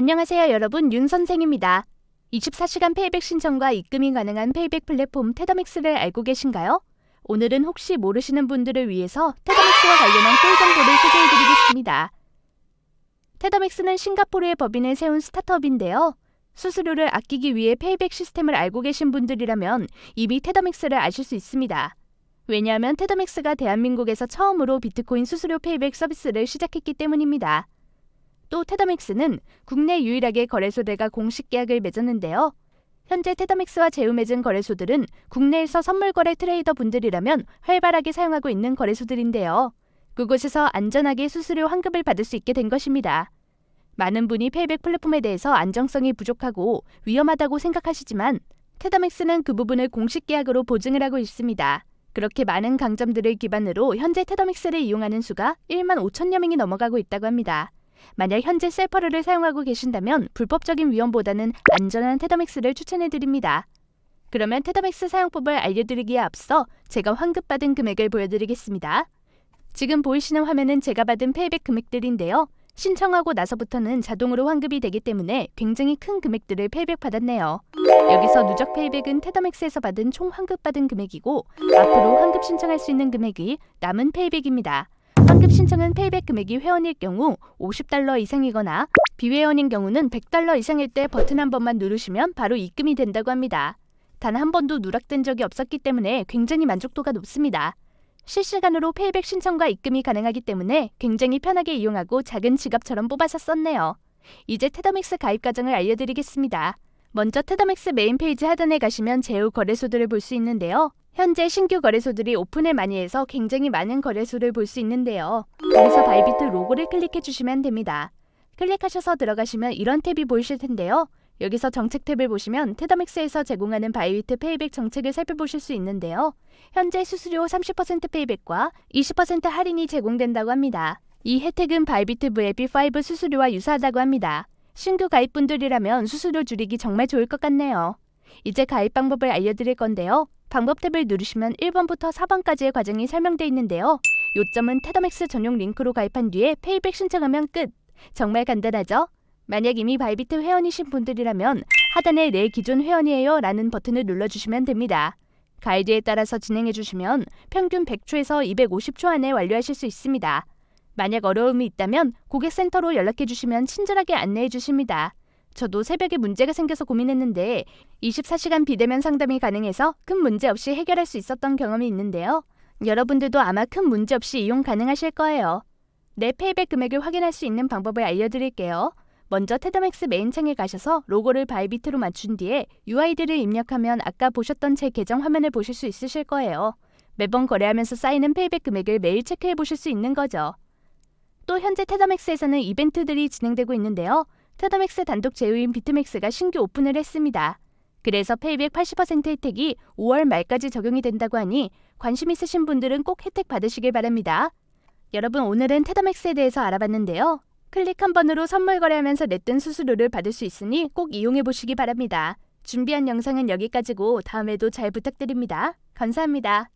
안녕하세요 여러분 윤 선생입니다. 24시간 페이백 신청과 입금이 가능한 페이백 플랫폼 테더맥스를 알고 계신가요? 오늘은 혹시 모르시는 분들을 위해서 테더맥스와 관련한 꿀 정보를 소개해드리겠습니다. 테더맥스는 싱가포르의 법인을 세운 스타트업인데요. 수수료를 아끼기 위해 페이백 시스템을 알고 계신 분들이라면 이미 테더맥스를 아실 수 있습니다. 왜냐하면 테더맥스가 대한민국에서 처음으로 비트코인 수수료 페이백 서비스를 시작했기 때문입니다. 또 테더맥스는 국내 유일하게 거래소들과 공식 계약을 맺었는데요. 현재 테더맥스와 제휴 맺은 거래소들은 국내에서 선물 거래 트레이더 분들이라면 활발하게 사용하고 있는 거래소들인데요. 그곳에서 안전하게 수수료 환급을 받을 수 있게 된 것입니다. 많은 분이 페이백 플랫폼에 대해서 안정성이 부족하고 위험하다고 생각하시지만 테더맥스는 그 부분을 공식 계약으로 보증을 하고 있습니다. 그렇게 많은 강점들을 기반으로 현재 테더맥스를 이용하는 수가 1만 5천여 명이 넘어가고 있다고 합니다. 만약 현재 셀퍼를 사용하고 계신다면 불법적인 위험보다는 안전한 테더맥스를 추천해 드립니다. 그러면 테더맥스 사용법을 알려드리기에 앞서 제가 환급받은 금액을 보여드리겠습니다. 지금 보이시는 화면은 제가 받은 페이백 금액들인데요. 신청하고 나서부터는 자동으로 환급이 되기 때문에 굉장히 큰 금액들을 페이백 받았네요. 여기서 누적 페이백은 테더맥스에서 받은 총 환급받은 금액이고 앞으로 환급 신청할 수 있는 금액이 남은 페이백입니다. 환급 신청은 페이백 금액이 회원일 경우 50달러 이상이거나 비회원인 경우는 100달러 이상일 때 버튼 한 번만 누르시면 바로 입금이 된다고 합니다. 단 한 번도 누락된 적이 없었기 때문에 굉장히 만족도가 높습니다. 실시간으로 페이백 신청과 입금이 가능하기 때문에 굉장히 편하게 이용하고 작은 지갑처럼 뽑아서 썼네요. 이제 테더맥스 가입 과정을 알려드리겠습니다. 먼저 테더맥스 메인 페이지 하단에 가시면 제휴 거래소들을 볼 수 있는데요. 현재 신규 거래소들이 오픈을 많이 해서 굉장히 많은 거래소를 볼 수 있는데요. 여기서 바이비트 로고를 클릭해 주시면 됩니다. 클릭하셔서 들어가시면 이런 탭이 보이실 텐데요. 여기서 정책 탭을 보시면 테더맥스에서 제공하는 바이비트 페이백 정책을 살펴보실 수 있는데요. 현재 수수료 30% 페이백과 20% 할인이 제공된다고 합니다. 이 혜택은 바이비트 VIP5 수수료와 유사하다고 합니다. 신규 가입분들이라면 수수료 줄이기 정말 좋을 것 같네요. 이제 가입 방법을 알려드릴 건데요. 방법 탭을 누르시면 1번부터 4번까지의 과정이 설명되어 있는데요. 요점은 테더맥스 전용 링크로 가입한 뒤에 페이백 신청하면 끝. 정말 간단하죠? 만약 이미 바이비트 회원이신 분들이라면 하단에 내 기존 회원이에요 라는 버튼을 눌러주시면 됩니다. 가이드에 따라서 진행해 주시면 평균 100초에서 250초 안에 완료하실 수 있습니다. 만약 어려움이 있다면 고객센터로 연락해 주시면 친절하게 안내해 주십니다. 저도 새벽에 문제가 생겨서 고민했는데 24시간 비대면 상담이 가능해서 큰 문제 없이 해결할 수 있었던 경험이 있는데요. 여러분들도 아마 큰 문제 없이 이용 가능하실 거예요. 내 페이백 금액을 확인할 수 있는 방법을 알려드릴게요. 먼저 테더맥스 메인 창에 가셔서 로고를 바이비트로 맞춘 뒤에 UID를 입력하면 아까 보셨던 제 계정 화면을 보실 수 있으실 거예요. 매번 거래하면서 쌓이는 페이백 금액을 매일 체크해 보실 수 있는 거죠. 또 현재 테더맥스에서는 이벤트들이 진행되고 있는데요. 테더맥스 단독 제휴인 비트맥스가 신규 오픈을 했습니다. 그래서 페이백 80% 혜택이 5월 말까지 적용이 된다고 하니 관심 있으신 분들은 꼭 혜택 받으시길 바랍니다. 여러분 오늘은 테더맥스에 대해서 알아봤는데요. 클릭 한 번으로 선물 거래하면서 냈던 수수료를 받을 수 있으니 꼭 이용해 보시기 바랍니다. 준비한 영상은 여기까지고 다음에도 잘 부탁드립니다. 감사합니다.